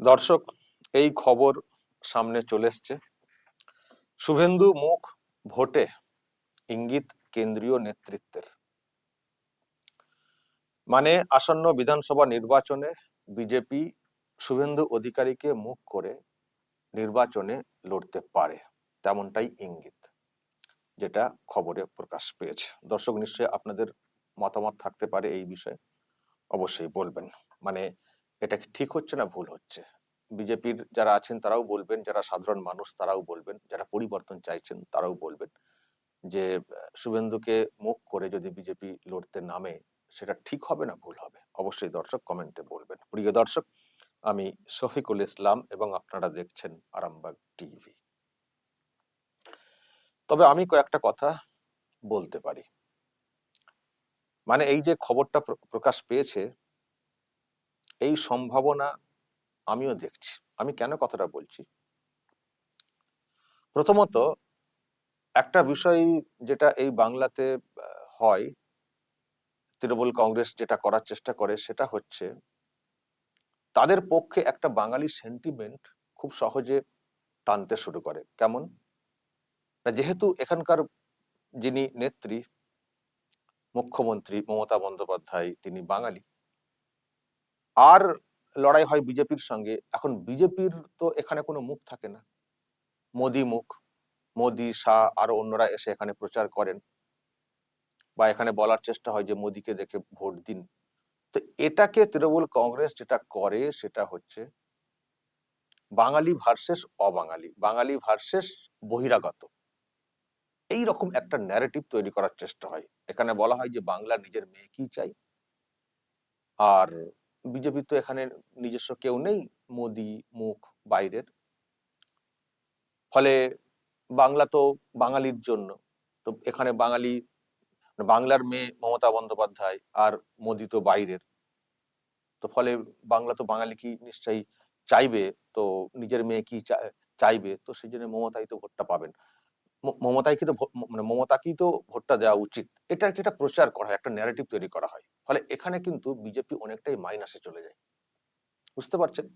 দর্শক, এই খবর সামনে চলে এসছে। শুভেন্দু মুখ ভোটে ইঙ্গিত কেন্দ্রীয় নেতৃত্বের। মানে আসন্ন বিধানসভা নির্বাচনে বিজেপি শুভেন্দু অধিকারীকে মুখ করে নির্বাচনে লড়তে পারে, তেমনটাই ইঙ্গিত, যেটা খবরে প্রকাশ পেয়েছে। দর্শক, নিশ্চয়ই আপনাদের মতামত থাকতে পারে এই বিষয়ে, অবশ্যই বলবেন। মানে এটা ঠিক হচ্ছে না ভুল হচ্ছে? বিজেপির যারা আছেন তারাও বলবেন, যারা সাধারণ মানুষ তারাও বলবেন, যারা পরিবর্তন চাইছেন তারাও বলবেন যে শুভেন্দুকে মুখ করে যদি বিজেপি লড়তে নামে, সেটা ঠিক হবে না ভুল হবে? অবশ্যই দর্শক কমেন্টে বলবেন। প্রিয় দর্শক, আমি শফিকুল ইসলাম এবং আপনারা দেখছেন আরামবাগ টিভি। তবে আমি কয়েকটা কথা বলতে পারি। মানে এই যে খবরটা প্রকাশ পেয়েছে এই সম্ভাবনা আমিও দেখছি। আমি কেন কথাটা বলছি? প্রথমত, একটা বিষয় যেটা এই বাংলাতে হয়, তৃণমূল কংগ্রেস যেটা করার চেষ্টা করে সেটা হচ্ছে, তাদের পক্ষে একটা বাঙালি সেন্টিমেন্ট খুব সহজে টানতে শুরু করে। কেমন? যেহেতু এখানকার যিনি নেত্রী, মুখ্যমন্ত্রী মমতা বন্দ্যোপাধ্যায় তিনি বাঙালি আর লড়াই হয় বিজেপির সঙ্গে, এখন বিজেপির তো এখানে কোনো মুখ থাকে না। মোদি মুখ, মোদি, শাহ আরও অন্যরা এসে এখানে প্রচার করেন বা এখানে বলার চেষ্টা হয় যে মোদিকে দেখে ভোট দিন। তো এটাকে তৃণমূল কংগ্রেস যেটা করে সেটা হচ্ছে বাঙালি ভার্সেস অবাঙালি, বাঙালি ভার্সেস বহিরাগত। এই রকম একটা ন্যারেটিভ তৈরি করার চেষ্টা হয়। এখানে বলা হয় যে বাংলা নিজের মেয়েকেই চাই। আর বিজেপি তো এখানে নিজস্ব কেউ নেই, মোদি, মুখ, বাইরের। ফলে বাংলা তো বাঙালির জন্য। তো এখানে বাঙালি, বাংলার মেয়ে মমতা বন্দ্যোপাধ্যায় আর মোদি তো বাইরের। তো ফলে বাংলা তো বাঙালি কি নিশ্চয়ই চাইবে? তো নিজের মেয়ে কি চাইবে? তো সেই জন্য মমতাই তো ভোটটা পাবেন। ম- মমতাই কিন্তু মানে মমতাকেই তো ভোটটা দেওয়া উচিত। এটা একটা প্রচার করা হয়, একটা ন্যারেটিভ তৈরি করা হয়। ফলে এখানে কিন্তু বিজেপি অনেকটাই মাইনাসে চলে যায়। বুঝতে পারছেন?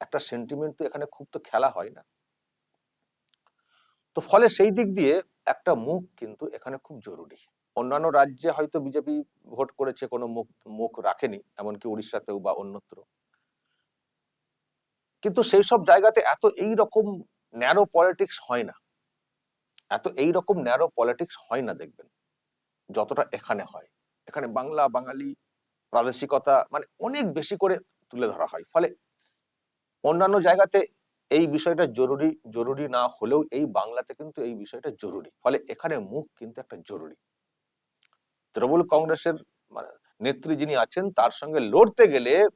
একটা সেন্টিমেন্ট তো এখানে খুব তো খেলা হয় না। তো ফলে সেই দিক দিয়ে একটা মুখ কিন্তু এখানে খুব জরুরি। অন্যান্য রাজ্যে হয়তো বিজেপি ভোট করেছে, কোনো মুখ মুখ রাখেনি, এমনকি উড়িষ্যাতেও বা অন্যত্র। কিন্তু সেই সব জায়গাতে এত এই রকম ন্যারো পলিটিক্স হয় না। এত এই রকম ন্যারো পলিটিক্স হয় না দেখবেন। যতটা এখানে হয়। এখানে বাংলা, বাঙালি, প্রাদেশিকতা মানে অনেক বেশি করে তুলে ধরা হয়। ফলে অন্যান্য জায়গাতে এই বিষয়টা জরুরি জরুরি না হলেও এই বাংলাতে কিন্তু এই বিষয়টা জরুরি। ফলে এখানে মুখ কিন্তু একটা জরুরি। তৃণমূল কংগ্রেসের মানে নেত্রী যিনি আছেন, তার সঙ্গে লড়তে গেলে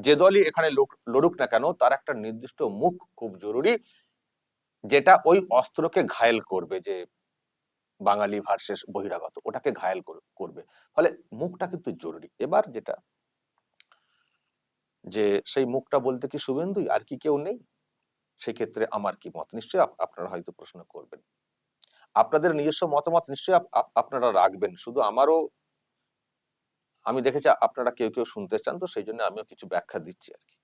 যে দলই এখানে লড়ুক- না কেন, তার একটা নির্দিষ্ট মুখ খুব জরুরি। যেটা ওই অস্ত্রকে ঘায়েল করবে যে বাঙালি ভার্সেস বহিরাগত, ওটাকে ঘায়েল কর- করবে। ফলে মুখটা কিন্তু জরুরি। এবার যেটা, যে সেই মুখটা বলতে কি শুভেন্দুই আর কি কেউ নেই? সেক্ষেত্রে আমার কি মত? নিশ্চয়ই আপনারা হয়তো প্রশ্ন করবেন। আপনাদের নিজস্ব মতামত নিশ্চয়ই আপ- আপ- আপনারা রাখবেন। শুধু আমারও, আমি দেখেছি আপনারা কেউ কেউ শুনতে চান, তো সেই জন্য আমিও কিছু ব্যাখ্যা দিচ্ছি আর কি।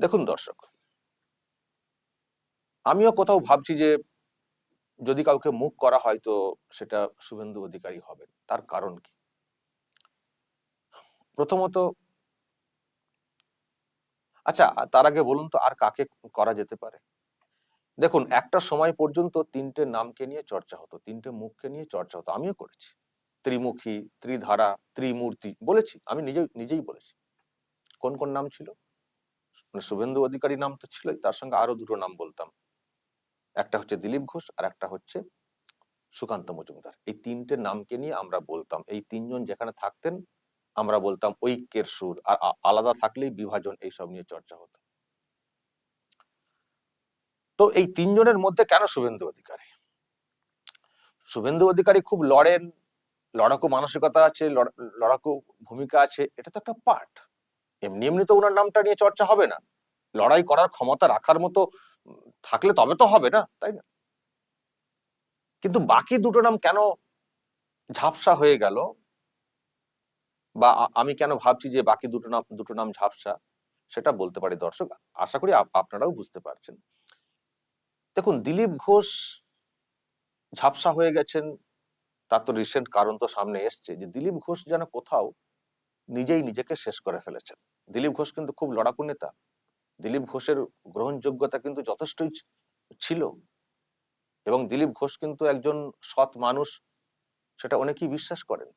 দেখুন দর্শক আমিও কোথাও ভাবছি যে যদি কাউকে মুখ করা হয় তো সেটা শুভেন্দু অধিকারী হবেন। তার কারণ কি? প্রথমত আচ্ছা তার আগে বলুন তো আর কাকে করা যেতে পারে? দেখুন, একটা সময় পর্যন্ত তিনটে নামকে নিয়ে চর্চা হতো, তিনটে মুখকে নিয়ে চর্চা হতো। আমিও করেছি। ত্রিমুখী, ত্রিধারা, ত্রিমূর্তি বলেছি, আমি নিজেই নিজেই বলেছি। কোন কোন নাম ছিল? মানে শুভেন্দু অধিকারী নাম তো ছিলই, তার সঙ্গে আরও দুটো নাম বলতাম। একটা হচ্ছে দিলীপ ঘোষ আর একটা হচ্ছে সুকান্ত মজুমদার। এই তিনটে নামকে নিয়ে আমরা বলতাম, এই তিনজন যেখানে থাকতেন আমরা বলতাম ঐক্যের সুর আর আলাদা থাকলেই বিভাজন এইসব নিয়ে চর্চা হতো। তো এই তিনজনের মধ্যে কেন শুভেন্দু অধিকারী? শুভেন্দু অধিকারী খুব লড়েন, লড়াকু মানসিকতা আছে, লড়- লড়াকু ভূমিকা আছে, এটা তো একটা পার্ট। এমনি এমনি তো ওনার নামটা নিয়ে চর্চা হবে না। লড়াই করার ক্ষমতা রাখার মতো থাকলে তবে তো হবে না, তাই না? কিন্তু বাকি দুটো নাম কেন ঝাপসা হয়ে গেল? বা আমি কেন ভাবছি যে বাকি দুটো নাম দুটো নাম ঝাপসা? সেটা বলতে পারি দর্শক, আশা করি আপনারাও বুঝতে পারছেন। দেখুন, দিলীপ ঘোষ ঝাপসা হয়ে গেছেন। তার তো রিসেন্ট কারণ তো সামনে এসছে যে দিলীপ ঘোষ যেন কোথাও নিজেই নিজেকে শেষ করে ফেলেছেন। দিলীপ ঘোষ কিন্তু খুব লড়াকু নেতা। দিলীপ ঘোষের গ্রহণযোগ্যতা কিন্তু যথেষ্টই ছিল। এবং দিলীপ ঘোষ কিন্তু একজন সৎ মানুষ, সেটা অনেকেই বিশ্বাস করেন।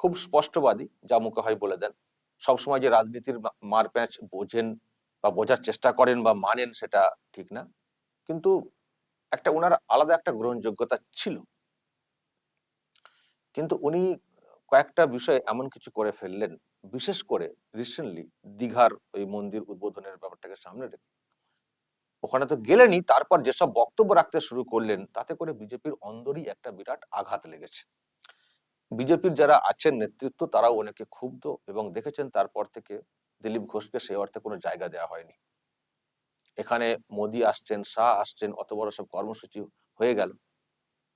খুব স্পষ্টবাদী, যা মুখে হয় বলে দেন। সবসময় যে রাজনীতির মারপ্যাঁচ বোঝেন বা বোঝার চেষ্টা করেন বা মানেন সেটা ঠিক না। কিন্তু একটা ওনার আলাদা একটা গ্রহণযোগ্যতা ছিল। কিন্তু উনি কয়েকটা বিষয়ে এমন কিছু করে ফেললেন, বিশেষ করে রিসেন্টলি দীঘার ওই মন্দির উদ্বোধনের ব্যাপারটাকে সামনে রেখে। ওখানে তো গেলেনি তারপর যেসব বক্তব্য রাখতে শুরু করলেন, তাতে করে বিজেপির অন্দরই একটা বিরাট আঘাত লেগেছে। বিজেপির যারা আছেন নেতৃত্ব, তারাও অনেকে ক্ষুব্ধ এবং দেখেছেন তারপর থেকে দিলীপ ঘোষকে সে অর্থে কোনো জায়গা দেওয়া হয়নি। এখানে মোদি আসছেন, শাহ আসছেন, অত বড় সব কর্মসূচি হয়ে গেল,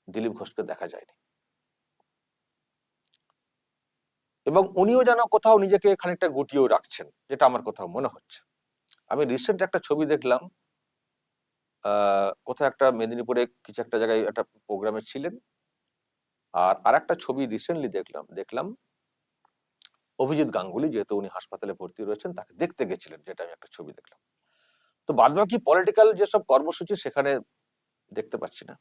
দিলীপ ঘোষকে দেখা যায়নি। এবং উনিও যেন কোথাও নিজেকে খানিকটা গুটিয়েও রাখছেন, যেটা আমার কোথাও মনে হচ্ছে। আমি রিসেন্ট একটা ছবি দেখলাম কোথাও একটা মেদিনীপুরে কিছু একটা জায়গায় একটা প্রোগ্রামে ছিলেন। আর আর একটা ছবি রিসেন্টলি দেখলাম দেখলাম অভিজিৎ গাঙ্গুলি, যেহেতু উনি হাসপাতালে ভর্তি রয়েছেন, তাকে দেখতে গেছিলেন, যেটা আমি একটা ছবি দেখলাম। তো বাদবাকি পলিটিক্যাল যেসব কর্মসূচি সেখানে দেখতে পাচ্ছি না।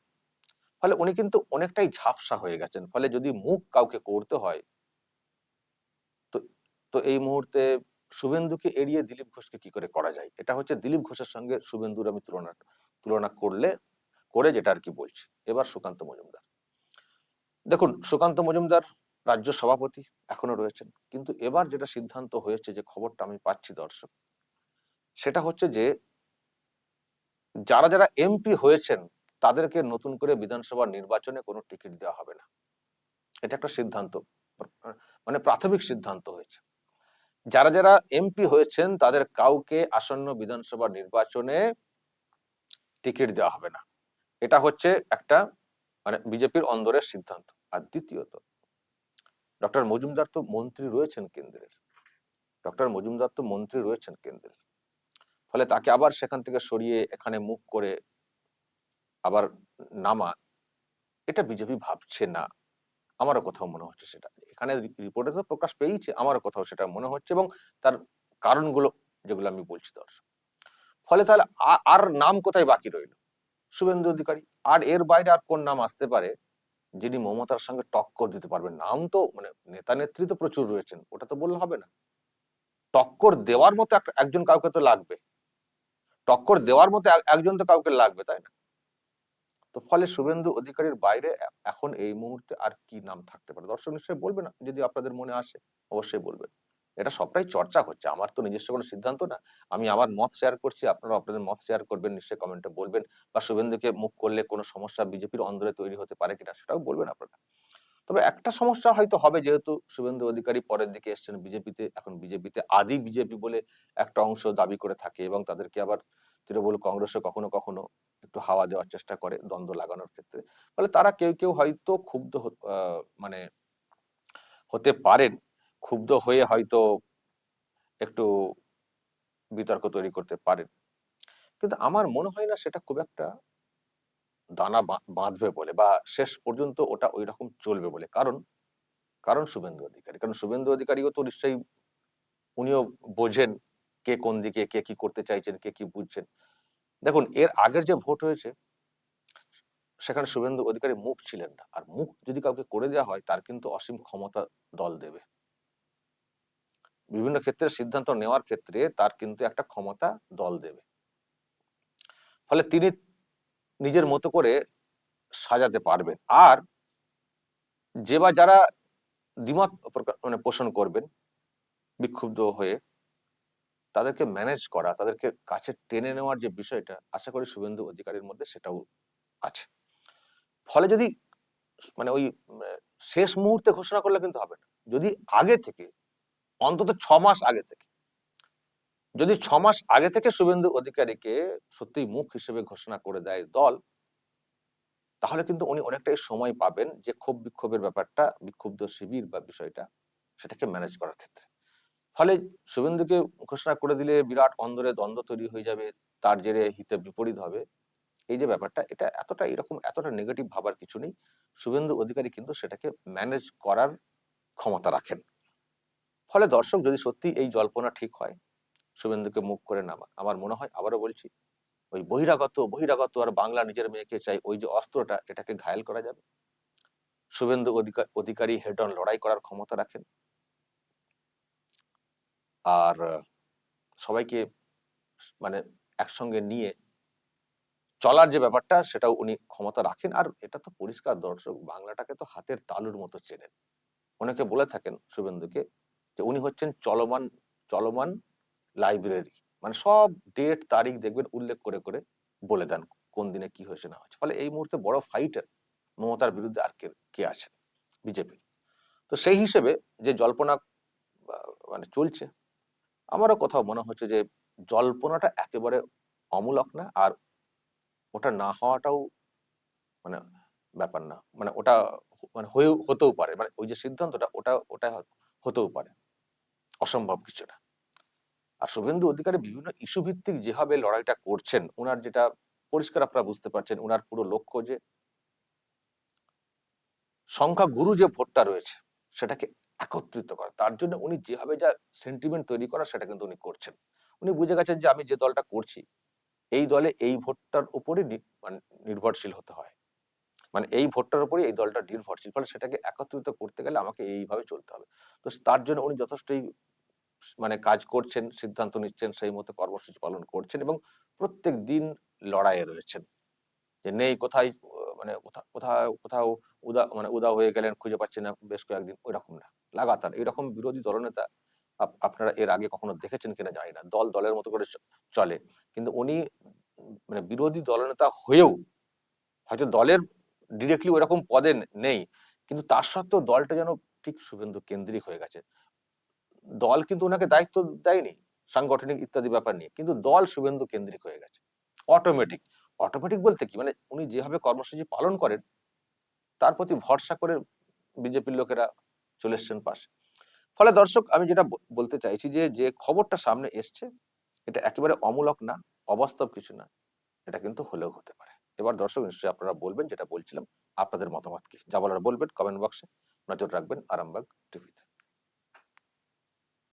ফলে উনি কিন্তু অনেকটাই ঝাপসা হয়ে গেছেন। ফলে যদি মুখ কাউকে করতে হয় তো এই মুহূর্তে শুভেন্দুকে এড়িয়ে দিলীপ ঘোষকে কি করে করা যায়? এটা হচ্ছে দিলীপ ঘোষের সঙ্গে শুভেন্দুর আমি তুলনা তুলনা করলে, করে যেটা আর কি বলছি। এবার সুকান্ত মজুমদার। দেখুন, সুকান্ত মজুমদার রাজ্য সভাপতি, এখনও রয়েছেন। কিন্তু এবার যেটা সিদ্ধান্ত হয়েছে যে খবরটা আমি পাচ্ছি দর্শক, সেটা হচ্ছে যে যারা যারা এমপি হয়েছেন, তাদেরকে নতুন করে বিধানসভা নির্বাচনে কোনো টিকিট দেওয়া হবে না। এটা একটা সিদ্ধান্ত মানে প্রাথমিক সিদ্ধান্ত হয়েছে। যারা যারা এমপি হয়েছেন, তাদের কাউকে আসন্ন বিধানসভা নির্বাচনে টিকিট দেওয়া হবে না। এটা হচ্ছে একটা মানে বিজেপির অন্দরের সিদ্ধান্ত। আর দ্বিতীয়ত, ডক্টর মজুমদার তো মন্ত্রী রয়েছেন কেন্দ্রের। ডক্টর মজুমদার তো মন্ত্রী রয়েছেন কেন্দ্রের। ফলে তাকে আবার সেখান থেকে সরিয়ে এখানে মুখ করে আবার নামা, এটা বিজেপি ভাবছে না। আমারও কোথাও মনে হচ্ছে সেটা। এখানে রিপোর্টে তো প্রকাশ পেয়েছে আমার কোথাও সেটা মনে হচ্ছে এবং তার কারণগুলো যেগুলো আমি বলছি দর্শক ফলে তাহলে আর নাম কোথায় বাকি রইল? শুভেন্দু অধিকারী, আর এর বাইরে আর কোন নাম আসতে পারে যিনি মমতার সঙ্গে টক্কর দিতে পারবেন? নাম তো মানে নেতা নেত্রী তো প্রচুর রয়েছেন, ওটা তো বললে হবে না। টক্কর দেওয়ার মতো এক- একজন কাউকে তো লাগবে। টক্কর দেওয়ার মতো একজন তো কাউকে লাগবে, তাই না? তো ফলে শুভেন্দু অধিকারীর বাইরে এখন এই মুহূর্তে আর কি নাম থাকতে পারে? দর্শক নিশ্চয়ই বলবে না, যদি আপনাদের মনে আসে, অবশ্যই বলবেন এটা সবটাই চর্চা হচ্ছে, আমার তো নিজস্ব কোনো সিদ্ধান্ত না। আমি আমার মত শেয়ার করছি আপনারা আপনাদের মত শেয়ার করবেন, নিশ্চয়ই কমেন্টে বলবেন, বা শুভেন্দুকে মুখ করলে কোনো সমস্যা বিজেপির অন্দরে তৈরি হতে পারে কিনা, সেটাও বলবেন আপনারা। তবে একটা সমস্যা হয়তো হবে, যেহেতু শুভেন্দু অধিকারী পরের দিকে এসছেন বিজেপিতে, এখন বিজেপিতে আদি বিজেপি বলে একটা অংশ দাবি করে থাকে, এবং তাদেরকে আবার তৃণমূল কংগ্রেসও কখনো কখনো একটু হাওয়া দেওয়ার চেষ্টা করে দ্বন্দ্ব লাগানোর ক্ষেত্রে। ফলে তারা কেউ কেউ হয়তো ক্ষুব্ধ মানে হতে পারেন, ক্ষুব্ধ হয়ে হয়তো একটু বিতর্ক তৈরি করতে পারেন। কিন্তু আমার মনে হয় না সেটা খুব একটা দানা বাঁধবে বলে বা শেষ পর্যন্ত ওটা ওই রকম চলবে বলে। কারণ কারণ শুভেন্দু অধিকারী, কারণ শুভেন্দু অধিকারীও তো নিশ্চয়ই উনিও বোঝেন কে কোন দিকে কে কি করতে চাইছেন, কে কি বুঝছেন। দেখুন, এর আগের যে ভোট হয়েছে, সেখানে শুভেন্দু অধিকারী মুখ ছিলেন না। আর মুখ যদি কাউকে করে দেওয়া হয়, তার কিন্তু অসীম ক্ষমতা দল দেবে। বিভিন্ন ক্ষেত্রে সিদ্ধান্ত নেওয়ার ক্ষেত্রে তার কিন্তু একটা ক্ষমতা দল দেবে। ফলে তিনি নিজের মতো করে সাজাতে পারবেন। আর যে বা যারা দ্বিমত মানে পোষণ করবেন, বিক্ষুব্ধ হয়ে তাদেরকে ম্যানেজ করা, তাদেরকে কাছে টেনে নেওয়ার যে বিষয়টা, আশা করি শুভেন্দু অধিকারীর মধ্যে সেটাও আছে। ফলে যদি মানে ওই শেষ মুহূর্তে ঘোষণা করলে কিন্তু হবে না। যদি আগে থেকে, অন্তত ছ মাস আগে থেকে, যদি ছ মাস আগে থেকে শুভেন্দু অধিকারীকে সত্যি মুখ হিসেবে ঘোষণা করে দেয় দল, তাহলে কিন্তু উনি অনেকটাই সময় পাবেন যে ক্ষোভ বিক্ষোভের ব্যাপারটা, বিক্ষুব্ধ শিবির বা বিষয়টা, সেটাকে ম্যানেজ করার ক্ষেত্রে। ফলে শুভেন্দুকে ঘোষণা করে দিলে বিরাট অন্দরে দ্বন্দ্ব তৈরি হয়ে যাবে, তার জেরে হিতে বিপরীত হবে। এই যে ব্যাপারটা, এটা এতটা এরকম, এতটা নেগেটিভ ভাবার কিছু নেই। শুভেন্দু অধিকারী কিন্তু সেটাকে ম্যানেজ করার ক্ষমতা রাখেন। ফলে দর্শক যদি সত্যি এই জল্পনা ঠিক হয়, শুভেন্দুকে মুখ করে নামা আমার মনে হয়, আবারও বলছি, ওই বহিরাগত বহিরাগত আর বাংলা নিজের মেয়েকে চাই, ওই যে অস্ত্রটা, এটাকে ঘায়েল করা যাবে। শুভেন্দু অধিকার অধিকারী হেড অন লড়াই করার ক্ষমতা রাখেন। আর সবাইকে মানে একসঙ্গে নিয়ে চলার যে ব্যাপারটা সেটাও উনি ক্ষমতা রাখেন। আর এটা তো পরিষ্কার দর্শক, বাংলাটাকে তো হাতের তালুর মতো চেনেন। অনেকে বলে থাকেন শুভেন্দুকে যে উনি হচ্ছেন চলমান চলমান লাইব্রেরি। মানে সব ডেট, তারিখ দেখবেন উল্লেখ করে করে বলে দেন কোন দিনে কি হয়েছে, না হয়েছে। ফলে এই মুহূর্তে বড় ফাইটার মমতার বিরুদ্ধে আর কে কে আছেন? বিজেপি তো সেই হিসেবে যে জল্পনা মানে চলছে আমারও কোথাও মনে হচ্ছে যে, জল্পনাটা একেবারে অমূলক না, আর ওটা না হওয়াটাও মানে ব্যাপার না। মানে ওটা মানে হয়ে, হতেও পারে। মানে ওই যে সিদ্ধান্তটা, ওটা ওটা হতেও পারে। অসম্ভব কিছু না। আর শুভেন্দু অধিকারী বিভিন্ন ইস্যু ভিত্তিক যেভাবে লড়াইটা করছেন ওনার যেটা পরিষ্কার আপনারা বুঝতে পারছেন ওনার পুরো লক্ষ্য যে সংখ্যা গুরু যে ভোটটা রয়েছে, সেটাকে একত্রিত করা তার জন্য উনি যেভাবে যা সেন্টিমেন্ট তৈরি করা সেটা কিন্তু উনি করছেন। উনি বুঝে গেছেন যে আমি যে দলটা করছি, এই দলে এই ভোটটার উপরই নি- মানে নির্ভরশীল হতে হয়। মানে এই ভোটটার উপরই এই দলটা নির্ভরশীল, ফলে সেটাকে একত্রিত করতে গেলে আমাকে এইভাবে চলতে হবে। তো তার জন্য উনি যথেষ্টই মানে কাজ করছেন, সিদ্ধান্ত নিচ্ছেন, সেই মতো কর্মসূচি পালন করছেন এবং প্রত্যেক দিন লড়াইয়ে রয়েছেন। যে নেই, কোথায় মানে কোথা- কোথাও কোথাও উদা মানে উদা হয়ে গেলেন, খুঁজে পাচ্ছেন না, বেশ কয়েকদিন, ওইরকম না। লাগাতার। এরকম বিরোধী দলনেতা আপনারা এর আগে কখনো দেখেছেন কিনা জানি না। দল দলের মতো করে চলে। কিন্তু উনি মানে বিরোধী দলনেতা হয়েও হয়তো দলের ডিরেক্টলি ওইরকম পদে নেই। কিন্তু তার সত্ত্বেও দলটা যেন ঠিক শুভেন্দু কেন্দ্রিক হয়ে গেছে। দল কিন্তু ওনাকে দায়িত্ব দেয়নি, সাংগঠনিক ইত্যাদি ব্যাপার নিয়ে। কিন্তু দল শুভেন্দু কেন্দ্রিক হয়ে গেছে। অটোমেটিক অটোমেটিক বলতে কি? মানে উনি যেভাবে কর্মসূচি পালন করেন, তার প্রতি ভরসা করে বিজেপির লোকেরা চলে এসছেন পাশে। ফলে দর্শক, আমি যেটা বলতে চাইছি যে যে খবরটা সামনে এসছে, এটা একেবারে অমূলক না, অবাস্তব কিছু না, এটা কিন্তু হলেও হতে পারে। এবার দর্শক, নিশ্চয়ই আপনারা বলবেন, যেটা বলছিলাম, আপনাদের মতামত কি? যা বলার বলবেন কমেন্ট বক্সে নজর রাখবেন, আরামবাগ টিভিতে